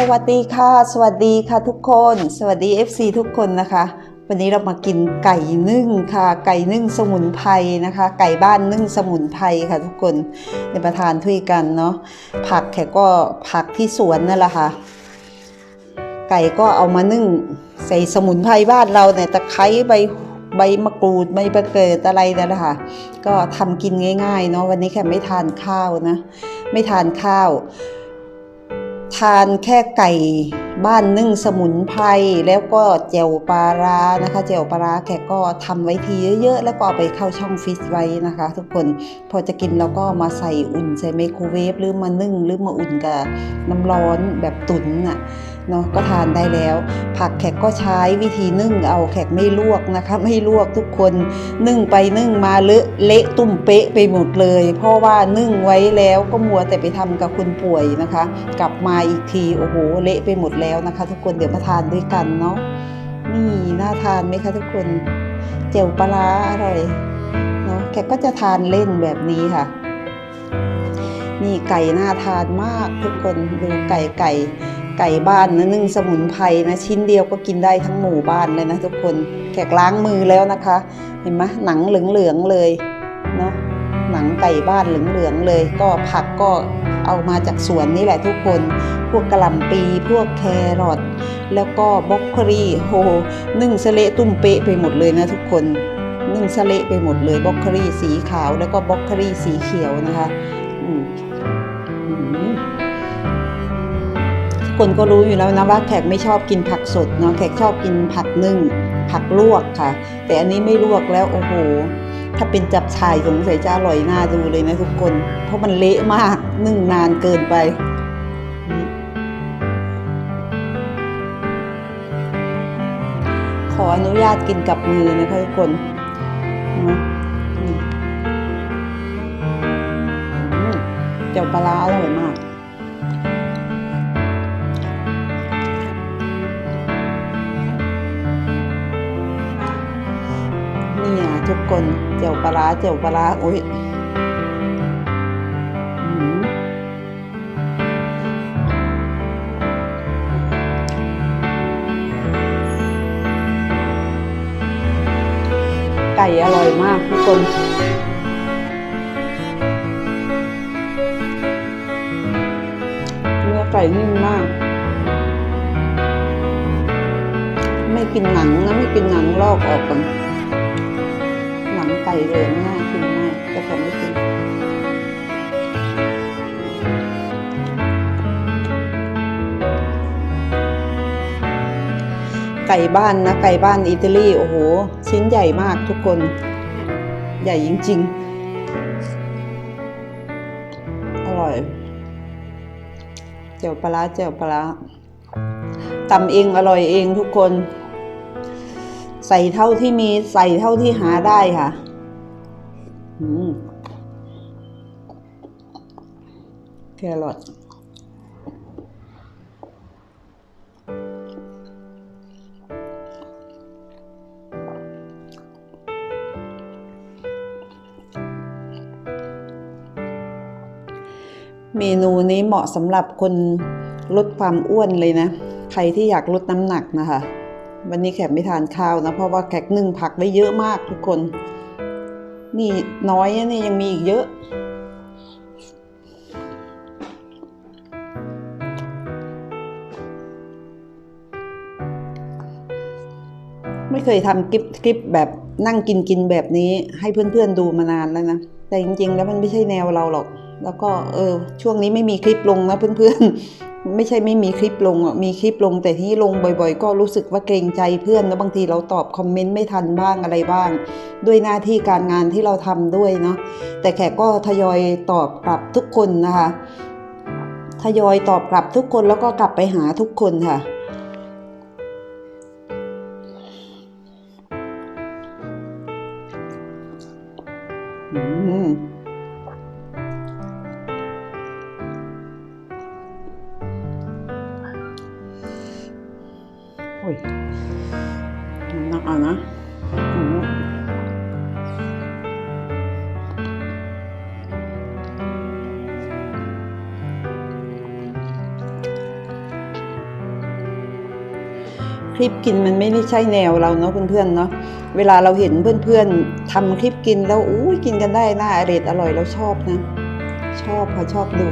สวัสดีค่ะ สวัสดีค่ะทุกคน สวัสดี FC ทุกคนนะคะ วันนี้เรามากินไก่นึ่งค่ะ ไก่นึ่งสมุนไพรนะคะ ไก่บ้านนึ่งสมุนไพรค่ะทุกคนในประทานถ้วยกันเนาะผักแขกก็ผักที่สวนนั่นแหละค่ะ ไก่ก็เอามานึ่งใส่สมุนไพรบ้านเราเนี่ยตะไคร้ใบใบมะกรูดใบมะเกิดอะไรนั่นแหละค่ะ ก็ทำกินง่ายๆเนาะวันนี้แค่ไม่ทานข้าวนะ ไม่ทานข้าว ทานแค่ไก่ บ้านนึ่งสมุนไพรแล้วก็แจ่วปลาร้านะคะแจ่วปลาร้าแขกก็ทำไว้ทีเยอะๆ แล้วก็เอาไปเข้าช่องฟิตไว้นะคะ ทุกคนพอจะกินเราก็มาใส่อุ่นใส่ไมโครเวฟหรือมานึ่งหรือมาอุ่นกับน้ำร้อนแบบตุ๋นน่ะเนาะก็ทานได้แล้ว ผักแขกก็ใช้วิธีนึ่งเอาแขกไม่ลวกนะคะ ไม่ลวกทุกคนนึ่งไปนึ่งมาเลอะเละตุ่มเป๊ะไปหมดเลย เพราะว่านึ่งไว้แล้วก็มัวแต่ไปทำกับคุณป่วยนะคะ กลับมาอีกทีโอ้โหเละไปหมดแล้วนะคะ ทุกคนเดี๋ยวมาทานด้วยกันเนาะนี่น่าทานไหมคะทุกคนเจียวปลาอร่อยเนาะแกก็จะทานเล่นแบบนี้ค่ะ นี่ไก่น่าทานมากทุกคนดูไก่ไก่ไก่บ้านนะนึ่งสมุนไพรนะชิ้นเดียวก็กินได้ทั้งหมู่บ้านเลยนะทุกคนแขกล้างมือแล้วนะคะ เห็นไหมหนังเหลืองๆเลยเนาะ นังไก่บ้านเหลืองๆเลย ก็ผักก็เอามาจากสวนนี่แหละทุกคน พวกกระหล่ำปีพวกแครอทแล้วก็บล็อกโคลีโหนึ่งสเละตุ้มเป๊ะไปหมดเลยนะทุกคนนึ่งสเละไปหมดเลยบล็อกโคลีสีขาวแล้วก็บล็อกโคลีสีเขียวนะคะอืมอืมคนก็รู้อยู่แล้วนะว่าแขกไม่ชอบกินผักสดเนาะแขกชอบกินผักนึ่งผักลวกค่ะ แต่อันนี้ไม่ลวกแล้วโอ้โห ถ้าเป็นจับชายสงสัยจะอร่อยน่าดูเลยนะทุกคน เพราะมันเละมากนึ่งนานเกินไปขออนุญาตกินกับมือนะคะทุกคนเจ้าปลาร้าอร่อยมาก ทุกคนเจียวปลาเจียวปลาร้าโอ้ยไก่อร่อยมากทุกคนเนื้อไก่นิ่มมาก ไม่กินหนังนะ ไม่กินหนังลอกออกก่อน เลยน่ากินมากแต่ผมไม่กินไก่บ้านนะ ไก่บ้านอิตาลีโอ้โห ชิ้นใหญ่มากทุกคน ใหญ่จริง ๆ อร่อยเจียวปลาร้าเจียวปลาร้าตำเองอร่อยเองทุกคน ใส่เท่าที่มีใส่เท่าที่หาได้ค่ะ แครอทเมนูนี้เหมาะสำหรับคนลดความอ้วนเลยนะ ใครที่อยากลดน้ำหนักนะคะ วันนี้แขกไม่ทานข้าวนะ เพราะว่าแขกนึ่งผักได้เยอะมากทุกคน นี่น้อยนะนี่ยังมีอีกเยอะ ไม่เคยทำคลิปคลิปแบบนั่งกินกินแบบนี้ให้เพื่อนๆดูมานานแล้วนะ แต่จริงๆ แล้วมันไม่ใช่แนวเราหรอก แล้วก็เออช่วงนี้ไม่มีคลิปลงนะเพื่อนๆ ไม่ใช่ไม่มีคลิปลงอะมีคลิปลงแต่ที่ลงบ่อย ๆ ก็รู้สึกว่าเกรงใจเพื่อนแล้วบางทีเราตอบคอมเมนต์ไม่ทันบ้างอะไรบ้าง ด้วยหน้าที่การงานที่เราทำด้วยเนาะแต่แขกก็ทยอยตอบกลับทุกคนนะคะทยอยตอบกลับทุกคนแล้วก็กลับไปหาทุกคนค่ะอืม คลิปกินมันไม่ได้ใช่แนวเราเนาะเพื่อนๆเนาะเวลาเราเห็นเพื่อนๆทำคลิปกินแล้วอู้กินกันได้น่าอร่อยอร่อยเราชอบนะ ชอบค่ะชอบดู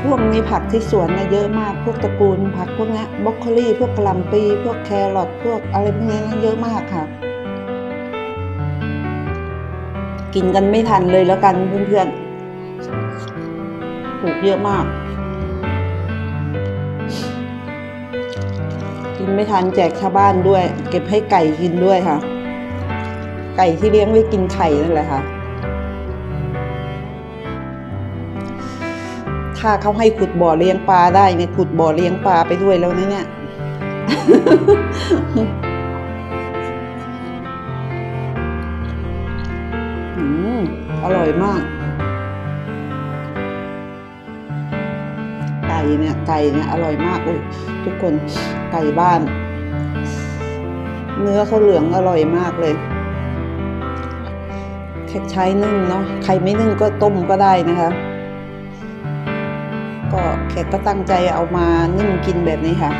ช่วงนี้ผักที่สวนเนะเยอะมากพวกตระกูล ผักพวกนี้บรอกโคลีพวกกะหล่ำปีพวกแครอทพวกอะไรพวกนี้เยอะมากค่ะ กินกันไม่ทันเลยแล้วกันเพื่อนๆปลูกเยอะมาก กินไม่ทันแจกชาวบ้านด้วย เก็บให้ไก่กินด้วยค่ะ ไก่ที่เลี้ยงไว้กินไข่นั่นแหละค่ะ ถ้าเขาให้ขุดบ่อเลี้ยงปลาได้เนี่ยขุดบ่อเลี้ยงปลาไปด้วยแล้วนะเนี่ยอืมอร่อยมาก ไก่เนี่ยไก่เนี่ยอร่อยมากเลยทุกคนไก่บ้าน เนื้อเขาเหลืองอร่อยมากเลยแค่ใช้นึ่งเนาะใครไม่นึ่งก็ต้มก็ได้นะคะ ก็แขกก็ตั้งใจเอามานึ่งกินแบบนี้ค่ะ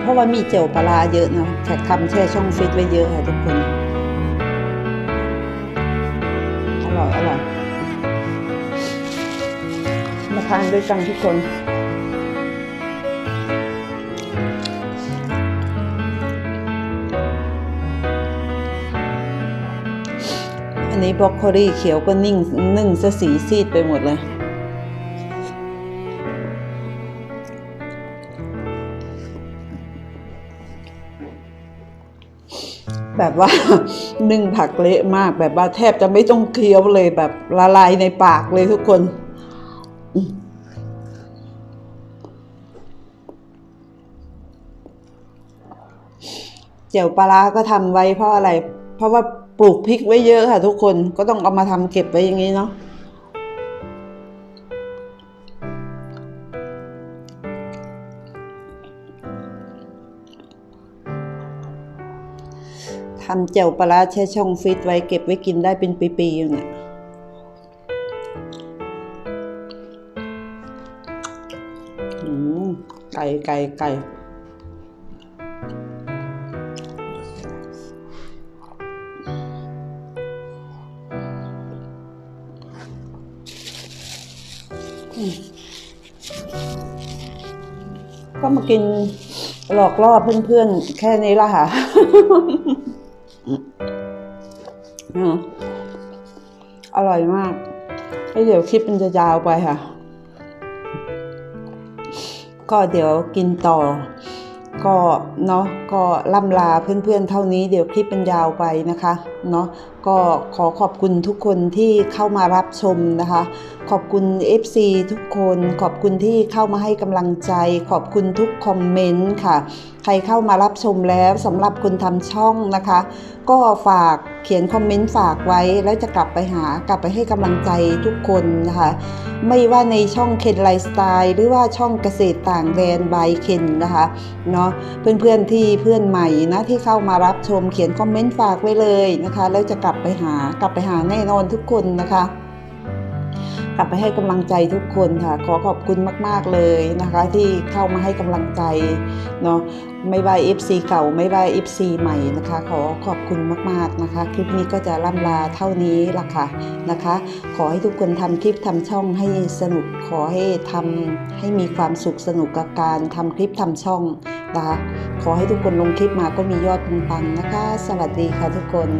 เพราะว่ามีเจียวปลาเยอะเนาะแขกทำแช่ช่องฟิตไว้เยอะค่ะทุกคน อร่อยอร่อยมาทานด้วยกันทุกคน นนี้บรอกโคลีเขียวก็นิ่งนึ่งซะสีซีดไปหมดเลย แบบว่านึ่งผักเละมากแบบว่าแทบจะไม่ต้องเคี้ยวเลยแบบละลายในปากเลยทุกคนเจียวปลาร้าก็ทำไว้เพราะอะไร เพราะว่า ปลูกพริกไว้เยอะค่ะ ทุกคนก็ต้องเอามาทำเก็บไว้อย่างนี้เนาะทำเจียวปลาร้าแช่ช่องฟิตไว้เก็บไว้กินได้เป็นปีๆอยู่เนี่ยไก่ไก่ไก่ ก็มากินหลอกล่อเพื่อนๆ แค่นี้ละค่ะอืมอร่อยมากเดี๋ยวคลิปมันจะยาวไปค่ะ ก็เดี๋ยวกินต่อ ก็เนาะก็ล่ำลาเพื่อนๆเท่านี้ เดี๋ยวคลิปมันยาวไปนะคะ เนาะก็ขอขอบคุณทุกคนที่เข้ามารับชมนะคะ ขอบคุณ FC ทุกคน ขอบคุณที่เข้ามาให้กำลังใจ ขอบคุณทุกคอมเมนต์ค่ะ ใครเข้ามารับชมแล้วสำหรับคนทำช่องนะคะ ก็ฝากเขียนคอมเมนต์ฝากไว้ แล้วจะกลับไปหากลับไปให้กำลังใจทุกคนนะคะ ไม่ว่าในช่องเคนไลฟ์สไตล์หรือว่าช่องเกษตรต่างแดนบายเคนนะคะเนาะเพื่อนๆที่เพื่อนใหม่นะที่เข้ามารับชมเขียนคอมเมนต์ฝากไว้เลยนะคะ แล้วจะกลับไปหากลับไปหาแน่นอนทุกคนนะคะ กลับไปให้กำลังใจทุกคนค่ะ ขอขอบคุณมาก ๆเลยนะคะ ที่เข้ามาให้กำลังใจเนาะไม่ว่า FC เก่าไม่ว่า FC ใหม่นะคะ ขอขอบคุณมากๆนะคะ คลิปนี้ก็จะล่ำลาเท่านี้ละค่ะนะคะ ขอให้ทุกคนทำคลิปทำช่องให้สนุกขอให้ทำให้มีความสุขสนุกกับการทำคลิปทำช่องนะคะขอให้ทุกคนลงคลิปมาก็มียอดปังๆนะคะ สวัสดีค่ะทุกคน